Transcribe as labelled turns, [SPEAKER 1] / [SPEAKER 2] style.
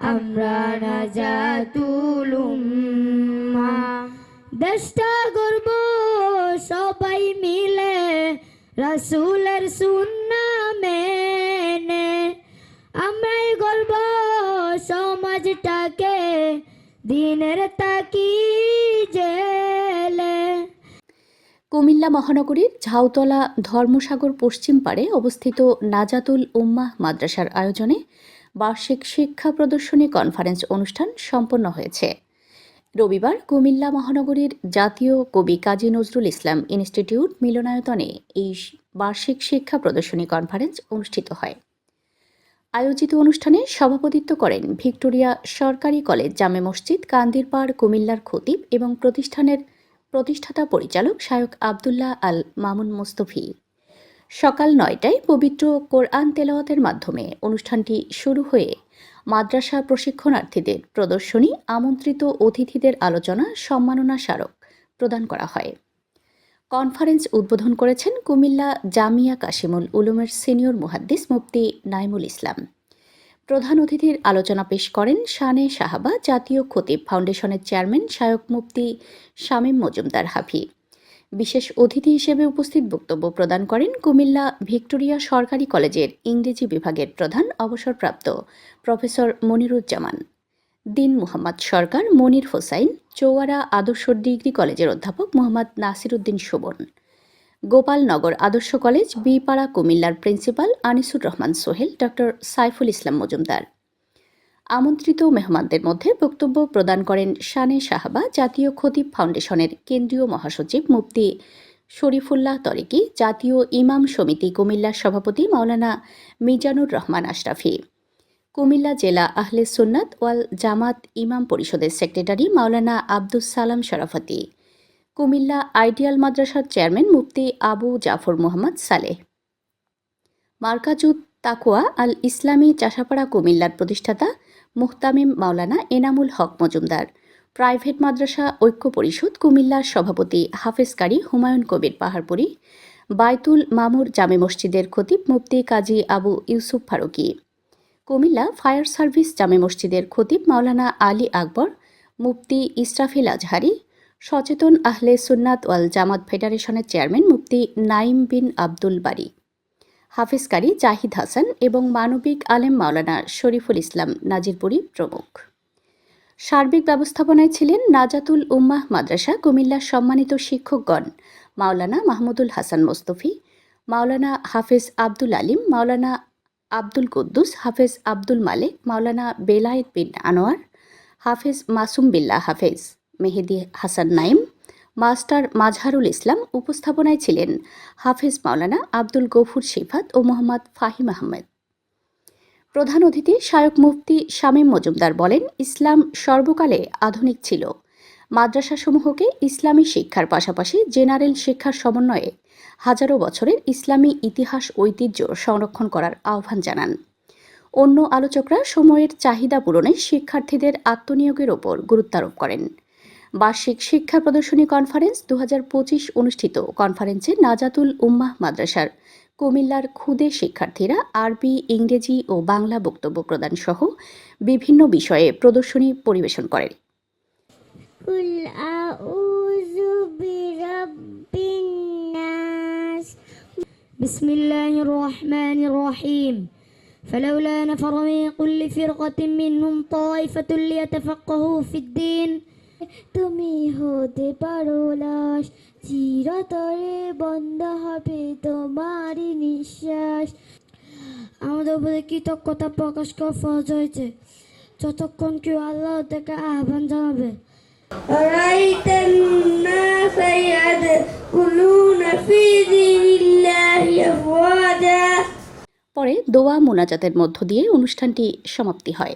[SPEAKER 1] আমরা নাজাতুল উম্মা দেশটা গর্ব সবাই মিলে, রাসূলের সুন্না মেনে। আমরাই গর্ব সমাজটাকে, দিনের তাকি জেলে।
[SPEAKER 2] কুমিল্লা মহানগরীর ঝাউতলা ধর্মসাগর পশ্চিম পাড়ে অবস্থিত নাজাতুল উম্মাহ মাদ্রাসার আয়োজনে বার্ষিক শিক্ষা প্রদর্শনী কনফারেন্স অনুষ্ঠান সম্পন্ন হয়েছে। রবিবার কুমিল্লা মহানগরীর জাতীয় কবি কাজী নজরুল ইসলাম ইনস্টিটিউট মিলনায়তনে এই বার্ষিক শিক্ষা প্রদর্শনী কনফারেন্স অনুষ্ঠিত হয়। আয়োজিত অনুষ্ঠানে সভাপতিত্ব করেন ভিক্টোরিয়া সরকারি কলেজ জামে মসজিদ কান্দিরপাড় কুমিল্লার খতিব এবং প্রতিষ্ঠানের প্রতিষ্ঠাতা পরিচালক শায়ক আবদুল্লাহ আল মামুন মোস্তফি। সকাল নয়টায় পবিত্র কোরআন তেলাওয়াতের মাধ্যমে অনুষ্ঠানটি শুরু হয়ে মাদ্রাসা প্রশিক্ষণার্থীদের প্রদর্শনী, আমন্ত্রিত অতিথিদের আলোচনা, সম্মাননা স্মারক প্রদান করা হয়। কনফারেন্স উদ্বোধন করেছেন কুমিল্লা জামিয়া কাশিমুল উলুমের সিনিয়র মুহাদ্দিস মুফতি নাইমুল ইসলাম। প্রধান অতিথির আলোচনা পেশ করেন শানে সাহাবা জাতীয় খতিব ফাউন্ডেশনের চেয়ারম্যান শায়ক মুফতি শামীম মজুমদার হাফি। বিশেষ অতিথি হিসেবে উপস্থিত বক্তব্য প্রদান করেন কুমিল্লা ভিক্টোরিয়া সরকারি কলেজের ইংরেজি বিভাগের প্রধান অবসরপ্রাপ্ত প্রফেসর মনিরুজ্জামান, দিন মোহাম্মদ সরকার, মনির হোসাইন, চৌয়ারা আদর্শ ডিগ্রি কলেজের অধ্যাপক মোহাম্মদ নাসিরুদ্দিন শোভন গোপালনগর আদর্শ কলেজ, বিপাড়া কুমিল্লার প্রিন্সিপাল আনিসুর রহমান সোহেল, ডক্টর সাইফুল ইসলাম মজুমদার। আমন্ত্রিত মেহমানদের মধ্যে বক্তব্য প্রদান করেন শানে সাহাবা জাতীয় খতিব ফাউন্ডেশনের কেন্দ্রীয় মহাসচিব মুফতি শরীফুল্লাহ তরিকি, জাতীয় ইমাম সমিতি কুমিল্লার সভাপতি মাওলানা মিজানুর রহমান আশরাফি, কুমিল্লা জেলা আহলে সুন্নাত ওয়াল জামাত ইমাম পরিষদের সেক্রেটারি মাওলানা আব্দুস সালাম শরাফতি, কুমিল্লা আইডিয়াল মাদ্রাসার চেয়ারম্যান মুফতি আবু জাফর মোহাম্মদ সালেহ। মার্কাজুত তাকুয়া আল ইসলামী চাষাপাড়া কুমিল্লার প্রতিষ্ঠাতা মুহতামিম মাওলানা এনামুল হক মজুমদার, প্রাইভেট মাদ্রাসা ঐক্য পরিষদ কুমিল্লার সভাপতি হাফেজ কারি হুমায়ুন কবির পাহাড়পুরি, বাইতুল মামুর জামে মসজিদের খতিব মুফতি কাজী আবু ইউসুফ ফারুকি, কুমিল্লা ফায়ার সার্ভিস জামে মসজিদের খতিব মাওলানা আলী আকবর, মুফতি ইসরাফিল আজহারি, সচেতন আহলে সুন্নাত ওয়াল জামাত ফেডারেশনের চেয়ারম্যান মুফতি নাইম বিন আব্দুল বারি। হাফিজ কারি জাহিদ হাসান এবং মানবিক আলেম মাওলানা শরীফুল ইসলাম নাজিরপুরি প্রমুখ। সার্বিক ব্যবস্থাপনায় ছিলেন নাজাতুল উম্মাহ মাদ্রাসা কুমিল্লার সম্মানিত শিক্ষকগণ মাওলানা মাহমুদুল হাসান মোস্তফি, মাওলানা হাফেজ আব্দুল আলিম, মাওলানা আব্দুল কুদ্দুস, হাফেজ আব্দুল মালেক, মাওলানা বেলায়েত বিন আনোয়ার, হাফেজ মাসুম বিল্লাহ হাফেজ, মেহেদি হাসান নাইম মাস্টার মাজহারুল ইসলাম উপস্থাপনায় ছিলেন হাফেজ মাওলানা আব্দুল গফুর সিফাত ও মোহাম্মদ ফাহিম আহমেদ। প্রধান অতিথি শায়ক মুফতি শামীম মজুমদার বলেন, ইসলাম সর্বকালে আধুনিক ছিল। মাদ্রাসাসমূহকে ইসলামী শিক্ষার পাশাপাশি জেনারেল শিক্ষার সমন্বয়ে হাজারো বছরের ইসলামী ইতিহাস ঐতিহ্য সংরক্ষণ করার আহ্বান জানান। অন্য আলোচকরা সময়ের চাহিদা পূরণে শিক্ষার্থীদের আত্মনিয়োগের ওপর গুরুত্বারোপ করেন। বার্ষিক শিক্ষা প্রদর্শনী কনফারেন্স দু অনুষ্ঠিত কনফারেন্সে নাজাতুল উম্মাহ মাদ্রাসার কুমিল্লার ক্ষুদে শিক্ষার্থীরা আরবি ইংরেজি ও বাংলা বক্তব্য প্রদান সহ বিভিন্ন বিষয়ে প্রদর্শনী পরিবেশন করে
[SPEAKER 1] قل أعوذ برب الناس بسم الله الرحمن الرحيم فلولا نفر من كل فرقة منهم طائفة ليتفقهوا في الدين তুমি হতে পারো লাশ চিরতরে বন্ধ হবে তোমারই নিঃশ্বাস আমাদের উপরে কৃতজ্ঞতা প্রকাশ করা ফরজ হয়েছে যতক্ষণ কেউ আল্লাহ থেকে আহ্বান জানাবে
[SPEAKER 3] رأيت الناس يدخلون في دين الله أفواجا
[SPEAKER 2] পরে দোয়া মোনাজাতের মধ্য দিয়ে অনুষ্ঠানটি সমাপ্তি হয়